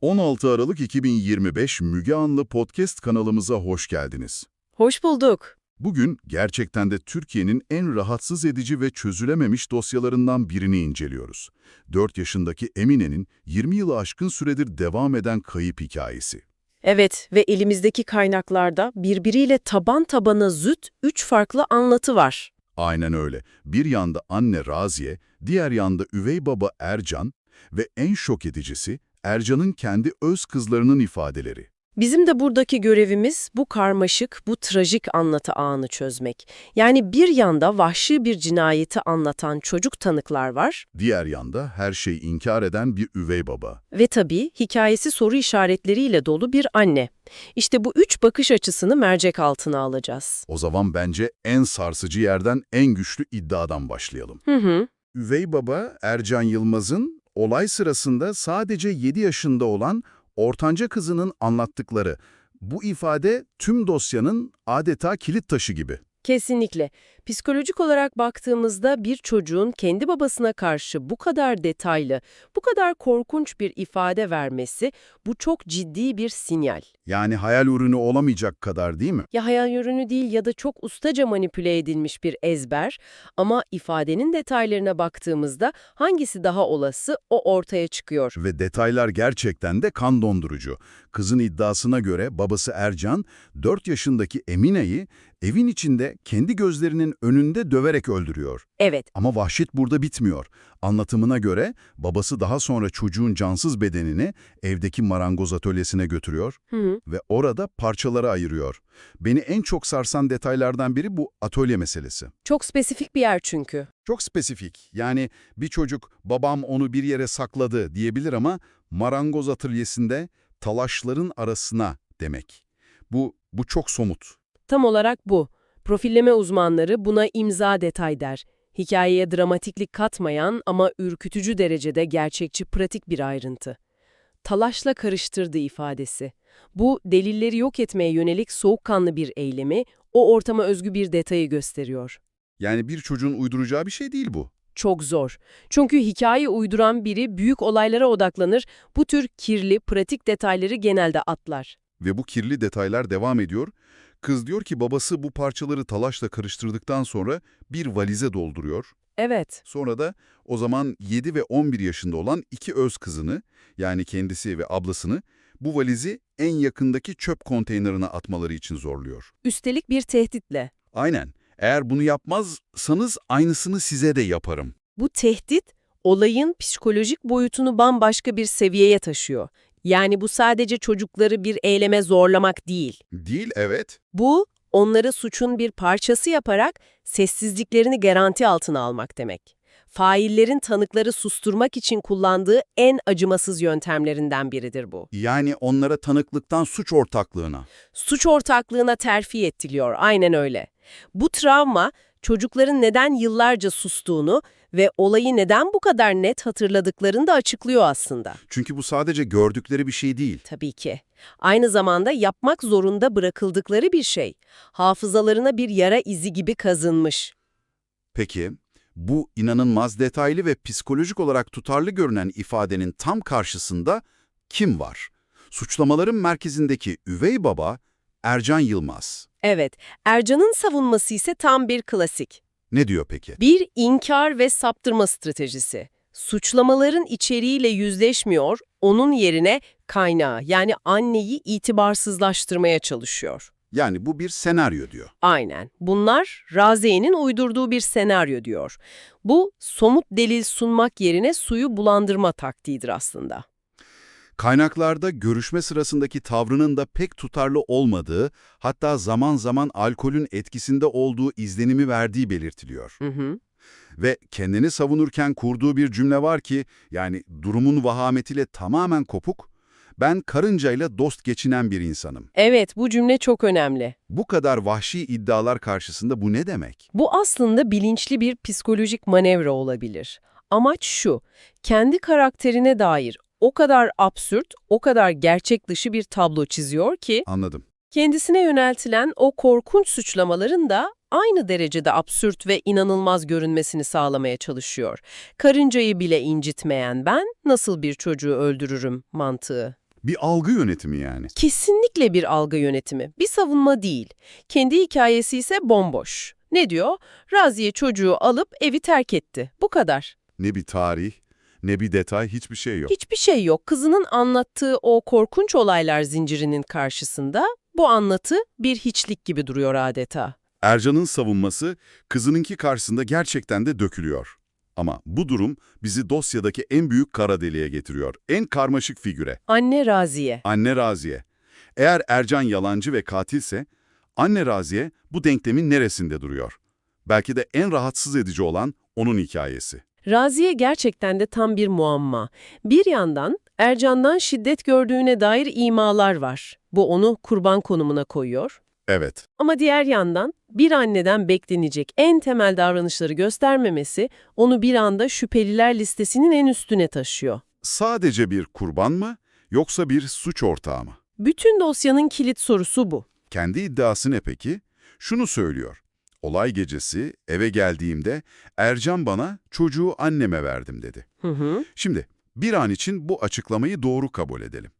16 Aralık 2025 Müge Anlı Podcast kanalımıza hoş geldiniz. Hoş bulduk. Bugün gerçekten de Türkiye'nin en rahatsız edici ve çözülememiş dosyalarından birini inceliyoruz. 4 yaşındaki Emine'nin 20 yılı aşkın süredir devam eden kayıp hikayesi. Evet ve elimizdeki kaynaklarda birbiriyle taban tabana zıt üç farklı anlatı var. Aynen öyle. Bir yanda anne Raziye, diğer yanda üvey baba Ercan ve en şok edicisi Ercan'ın kendi öz kızlarının ifadeleri. Bizim de buradaki görevimiz bu karmaşık, bu trajik anlatı ağını çözmek. Yani bir yanda vahşi bir cinayeti anlatan çocuk tanıklar var Diğer yanda her şeyi inkar eden bir üvey baba. ve tabii hikayesi soru işaretleriyle dolu bir anne. İşte bu üç bakış açısını mercek altına alacağız. O zaman bence en sarsıcı yerden en güçlü iddiadan başlayalım. Hı hı. Üvey baba Ercan Yılmaz'ın olay sırasında sadece 7 yaşında olan ortanca kızının anlattıkları. Bu ifade tüm dosyanın adeta kilit taşı gibi. Kesinlikle. Psikolojik olarak baktığımızda bir çocuğun kendi babasına karşı bu kadar detaylı, bu kadar korkunç bir ifade vermesi bu çok ciddi bir sinyal. Yani hayal ürünü olamayacak kadar değil mi? Ya hayal ürünü değil ya da çok ustaca manipüle edilmiş bir ezber ama ifadenin detaylarına baktığımızda hangisi daha olası o ortaya çıkıyor. Ve detaylar gerçekten de kan dondurucu. Kızın iddiasına göre babası Ercan, 4 yaşındaki Emine'yi evin içinde kendi gözlerinin önünde döverek öldürüyor. Evet, Ama vahşet burada bitmiyor. Anlatımına göre babası daha sonra çocuğun cansız bedenini evdeki marangoz atölyesine götürüyor hı hı. ve orada parçalara ayırıyor. Beni en çok sarsan detaylardan biri bu atölye meselesi. çok spesifik bir yer çünkü. Çok spesifik. Yani bir çocuk babam onu bir yere sakladı diyebilir ama marangoz atölyesinde talaşların arasına demek. Bu, bu çok somut. Tam olarak bu. Profilleme uzmanları buna imza detay der. Hikayeye dramatiklik katmayan ama ürkütücü derecede gerçekçi pratik bir ayrıntı. Talaşla karıştırdı ifadesi. Bu, delilleri yok etmeye yönelik soğukkanlı bir eylemi, o ortama özgü bir detayı gösteriyor. Yani bir çocuğun uyduracağı bir şey değil bu. Çok zor. Çünkü hikaye uyduran biri büyük olaylara odaklanır, bu tür kirli, pratik detayları genelde atlar. Ve bu kirli detaylar devam ediyor. Kız diyor ki babası bu parçaları talaşla karıştırdıktan sonra bir valize dolduruyor. Evet, Sonra da o zaman 7 ve 11 yaşında olan iki öz kızını yani kendisi ve ablasını bu valizi en yakındaki çöp konteynerine atmaları için zorluyor. üstelik bir tehditle. Aynen. Eğer bunu yapmazsanız aynısını size de yaparım. Bu tehdit, olayın psikolojik boyutunu bambaşka bir seviyeye taşıyor. Yani bu sadece çocukları bir eyleme zorlamak değil. Değil evet. Bu, onları suçun bir parçası yaparak sessizliklerini garanti altına almak demek. Faillerin tanıkları susturmak için kullandığı en acımasız yöntemlerinden biridir bu. Yani onlara tanıklıktan suç ortaklığına. Suç ortaklığına terfi ettiriyor, aynen öyle. Bu travma, çocukların neden yıllarca sustuğunu ve olayı neden bu kadar net hatırladıklarını da açıklıyor aslında. Çünkü bu sadece gördükleri bir şey değil. Tabii ki. Aynı zamanda yapmak zorunda bırakıldıkları bir şey. Hafızalarına bir yara izi gibi kazınmış. Peki, bu inanılmaz detaylı ve psikolojik olarak tutarlı görünen ifadenin tam karşısında kim var? Suçlamaların merkezindeki üvey baba Ercan Yılmaz. Evet, Ercan'ın savunması ise tam bir klasik. Ne diyor peki? Bir inkar ve saptırma stratejisi. Suçlamaların içeriğiyle yüzleşmiyor, onun yerine kaynağı yani anneyi itibarsızlaştırmaya çalışıyor. Yani bu bir senaryo diyor. Aynen. Bunlar Raziye'nin uydurduğu bir senaryo diyor. Bu somut delil sunmak yerine suyu bulandırma taktiğidir aslında. Kaynaklarda görüşme sırasındaki tavrının da pek tutarlı olmadığı, hatta zaman zaman alkolün etkisinde olduğu izlenimi verdiği belirtiliyor. Hı hı. Ve kendini savunurken kurduğu bir cümle var ki, yani durumun vahametiyle tamamen kopuk, ben karıncayla dost geçinen bir insanım. Evet, bu cümle çok önemli. Bu kadar vahşi iddialar karşısında bu ne demek? Bu aslında bilinçli bir psikolojik manevra olabilir. Amaç şu, kendi karakterine dair o kadar absürt, o kadar gerçek dışı bir tablo çiziyor ki, Anladım. kendisine yöneltilen o korkunç suçlamaların da aynı derecede absürt ve inanılmaz görünmesini sağlamaya çalışıyor. Karıncayı bile incitmeyen ben nasıl bir çocuğu öldürürüm mantığı. Bir algı yönetimi yani. Kesinlikle bir algı yönetimi, bir savunma değil. Kendi hikayesi ise bomboş. Ne diyor? Raziye çocuğu alıp evi terk etti. Bu kadar. Ne bir tarih, ne bir detay, hiçbir şey yok. Hiçbir şey yok. Kızının anlattığı o korkunç olaylar zincirinin karşısında bu anlatı bir hiçlik gibi duruyor adeta. Ercan'ın savunması kızınınki karşısında gerçekten de dökülüyor. Ama bu durum bizi dosyadaki en büyük kara deliğe getiriyor. En karmaşık figüre. Anne Raziye. Anne Raziye. Eğer Ercan yalancı ve katilse, anne Raziye bu denklemin neresinde duruyor? Belki de en rahatsız edici olan onun hikayesi. Raziye gerçekten de tam bir muamma. Bir yandan Ercan'dan şiddet gördüğüne dair imalar var. Bu onu kurban konumuna koyuyor. Evet, Ama diğer yandan bir anneden beklenecek en temel davranışları göstermemesi onu bir anda şüpheliler listesinin en üstüne taşıyor. sadece bir kurban mı yoksa bir suç ortağı mı? Bütün dosyanın kilit sorusu bu. Kendi iddiası ne peki? Şunu söylüyor. Olay gecesi eve geldiğimde Ercan bana çocuğu anneme verdim dedi. Hı hı. Şimdi bir an için bu açıklamayı doğru kabul edelim.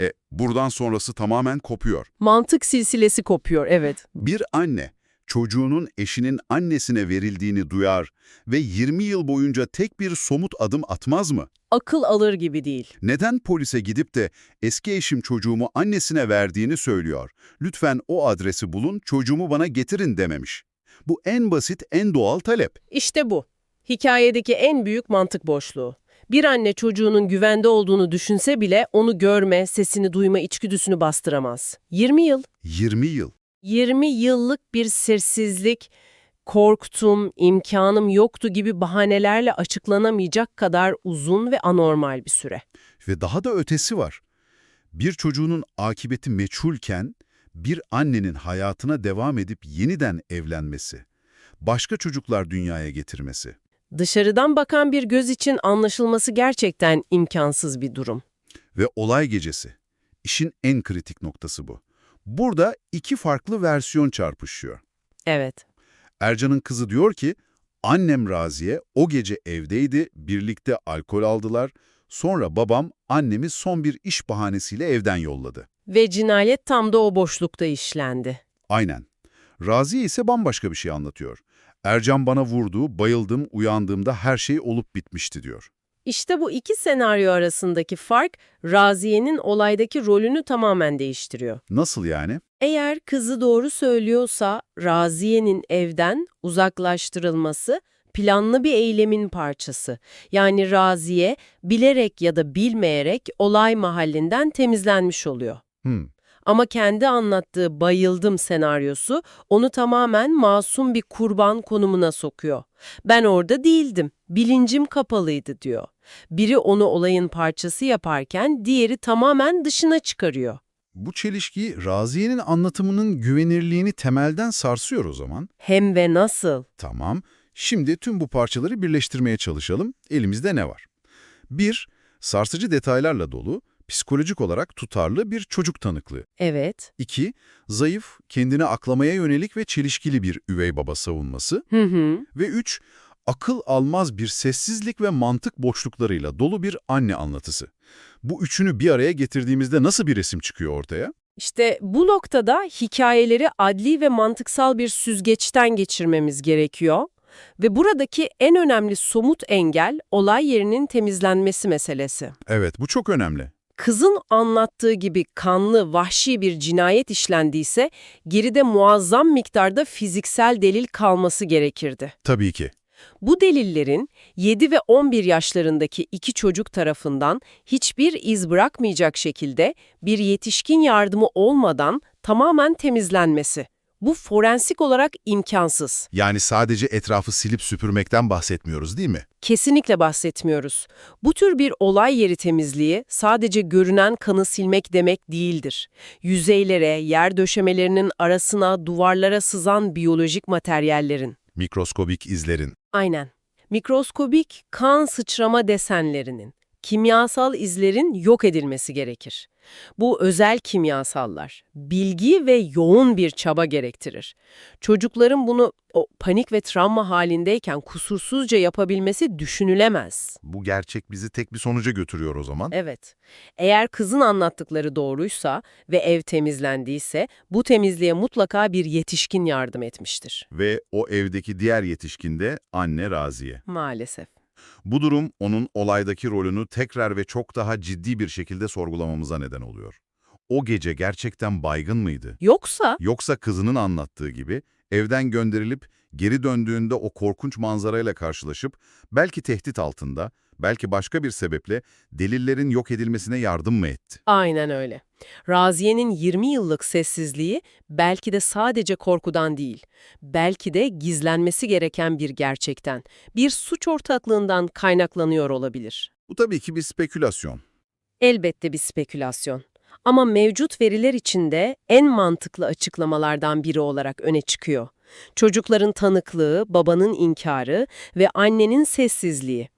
E buradan sonrası tamamen kopuyor. Mantık silsilesi kopuyor, evet. Bir anne çocuğunun eşinin annesine verildiğini duyar ve 20 yıl boyunca tek bir somut adım atmaz mı? Akıl alır gibi değil. Neden polise gidip de eski eşim çocuğumu annesine verdiğini söylüyor? Lütfen o adresi bulun, çocuğumu bana getirin dememiş. Bu en basit, en doğal talep. İşte bu. Hikayedeki en büyük mantık boşluğu. Bir anne çocuğunun güvende olduğunu düşünse bile onu görme, sesini duyma içgüdüsünü bastıramaz. 20 yıl. 20 yıl. 20 yıllık bir sessizlik, korktum, imkanım yoktu gibi bahanelerle açıklanamayacak kadar uzun ve anormal bir süre. Ve daha da ötesi var. Bir çocuğunun akıbeti meçhulken bir annenin hayatına devam edip yeniden evlenmesi, başka çocuklar dünyaya getirmesi. Dışarıdan bakan bir göz için anlaşılması gerçekten imkansız bir durum. Ve olay gecesi. İşin en kritik noktası bu. Burada iki farklı versiyon çarpışıyor. Evet. Ercan'ın kızı diyor ki, annem Raziye o gece evdeydi, birlikte alkol aldılar. Sonra babam annemi son bir iş bahanesiyle evden yolladı. Ve cinayet tam da o boşlukta işlendi. Aynen. Raziye ise bambaşka bir şey anlatıyor. Ercan bana vurdu, bayıldım, uyandığımda her şey olup bitmişti diyor. İşte bu iki senaryo arasındaki fark, Raziye'nin olaydaki rolünü tamamen değiştiriyor. Nasıl yani? Eğer kızı doğru söylüyorsa, Raziye'nin evden uzaklaştırılması planlı bir eylemin parçası. Yani Raziye, bilerek ya da bilmeyerek olay mahallinden temizlenmiş oluyor. Hmm. Ama kendi anlattığı bayıldım senaryosu onu tamamen masum bir kurban konumuna sokuyor. Ben orada değildim, bilincim kapalıydı diyor. Biri onu olayın parçası yaparken diğeri tamamen dışına çıkarıyor. Bu çelişki Raziye'nin anlatımının güvenirliğini temelden sarsıyor o zaman. Hem ve nasıl? Tamam. Şimdi tüm bu parçaları birleştirmeye çalışalım. Elimizde ne var? 1. Sarsıcı detaylarla dolu, psikolojik olarak tutarlı bir çocuk tanıklığı. Evet. 2. Zayıf, kendini aklamaya yönelik ve çelişkili bir üvey baba savunması. Hı hı. Ve 3. Akıl almaz bir sessizlik ve mantık boşluklarıyla dolu bir anne anlatısı. Bu üçünü bir araya getirdiğimizde nasıl bir resim çıkıyor ortaya? İşte bu noktada hikayeleri adli ve mantıksal bir süzgeçten geçirmemiz gerekiyor. Ve buradaki en önemli somut engel olay yerinin temizlenmesi meselesi. Evet, bu çok önemli. Kızın anlattığı gibi kanlı, vahşi bir cinayet işlendiyse geride muazzam miktarda fiziksel delil kalması gerekirdi. Tabii ki. Bu delillerin 7 ve 11 yaşlarındaki iki çocuk tarafından hiçbir iz bırakmayacak şekilde bir yetişkin yardımı olmadan tamamen temizlenmesi. Bu forensik olarak imkansız. Yani sadece etrafı silip süpürmekten bahsetmiyoruz değil mi? Kesinlikle bahsetmiyoruz. Bu tür bir olay yeri temizliği sadece görünen kanı silmek demek değildir. Yüzeylere, yer döşemelerinin arasına, duvarlara sızan biyolojik materyallerin. Mikroskobik izlerin. Aynen. Mikroskobik kan sıçrama desenlerinin, kimyasal izlerin yok edilmesi gerekir. Bu özel kimyasallar, bilgi ve yoğun bir çaba gerektirir. Çocukların bunu o panik ve travma halindeyken kusursuzca yapabilmesi düşünülemez. Bu gerçek bizi tek bir sonuca götürüyor o zaman. Evet. Eğer kızın anlattıkları doğruysa ve ev temizlendiyse bu temizliğe mutlaka bir yetişkin yardım etmiştir. Ve o evdeki diğer yetişkin de anne Raziye. Maalesef. Bu durum onun olaydaki rolünü tekrar ve çok daha ciddi bir şekilde sorgulamamıza neden oluyor. O gece gerçekten baygın mıydı? Yoksa Yoksa kızının anlattığı gibi evden gönderilip geri döndüğünde o korkunç manzarayla karşılaşıp belki tehdit altında, belki başka bir sebeple delillerin yok edilmesine yardım mı etti? aynen öyle. Raziye'nin 20 yıllık sessizliği belki de sadece korkudan değil, belki de gizlenmesi gereken bir gerçekten, bir suç ortaklığından kaynaklanıyor olabilir. Bu tabii ki bir spekülasyon. Elbette bir spekülasyon. Ama mevcut veriler içinde en mantıklı açıklamalardan biri olarak öne çıkıyor. Çocukların tanıklığı, babanın inkarı ve annenin sessizliği.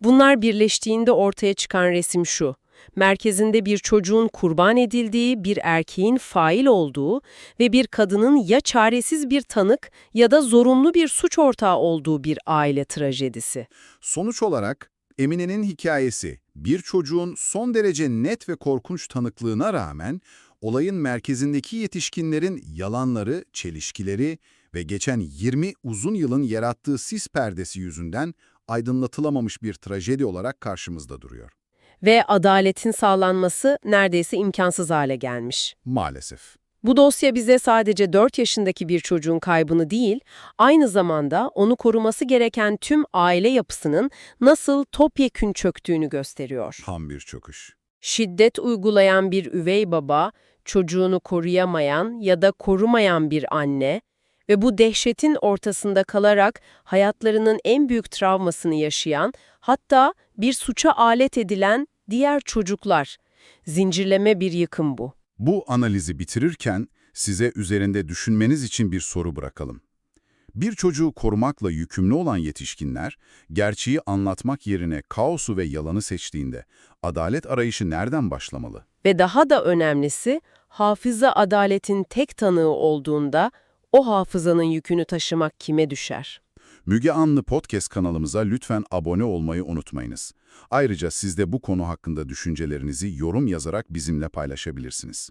Bunlar birleştiğinde ortaya çıkan resim şu. Merkezinde bir çocuğun kurban edildiği, bir erkeğin fail olduğu ve bir kadının ya çaresiz bir tanık ya da zorunlu bir suç ortağı olduğu bir aile trajedisi. Sonuç olarak Emine'nin hikayesi bir çocuğun son derece net ve korkunç tanıklığına rağmen olayın merkezindeki yetişkinlerin yalanları, çelişkileri ve geçen 20 uzun yılın yarattığı sis perdesi yüzünden aydınlatılamamış bir trajedi olarak karşımızda duruyor. Ve adaletin sağlanması neredeyse imkansız hale gelmiş. Maalesef. Bu dosya bize sadece 4 yaşındaki bir çocuğun kaybını değil, aynı zamanda onu koruması gereken tüm aile yapısının nasıl topyekün çöktüğünü gösteriyor. Tam bir çöküş. Şiddet uygulayan bir üvey baba, çocuğunu koruyamayan ya da korumayan bir anne ve bu dehşetin ortasında kalarak hayatlarının en büyük travmasını yaşayan, hatta bir suça alet edilen diğer çocuklar. Zincirleme bir yıkım bu. Bu analizi bitirirken size üzerinde düşünmeniz için bir soru bırakalım. Bir çocuğu korumakla yükümlü olan yetişkinler, gerçeği anlatmak yerine kaosu ve yalanı seçtiğinde adalet arayışı nereden başlamalı? Ve daha da önemlisi, hafıza adaletin tek tanığı olduğunda o hafızanın yükünü taşımak kime düşer? Müge Anlı Podcast kanalımıza lütfen abone olmayı unutmayınız. Ayrıca siz de bu konu hakkında düşüncelerinizi yorum yazarak bizimle paylaşabilirsiniz.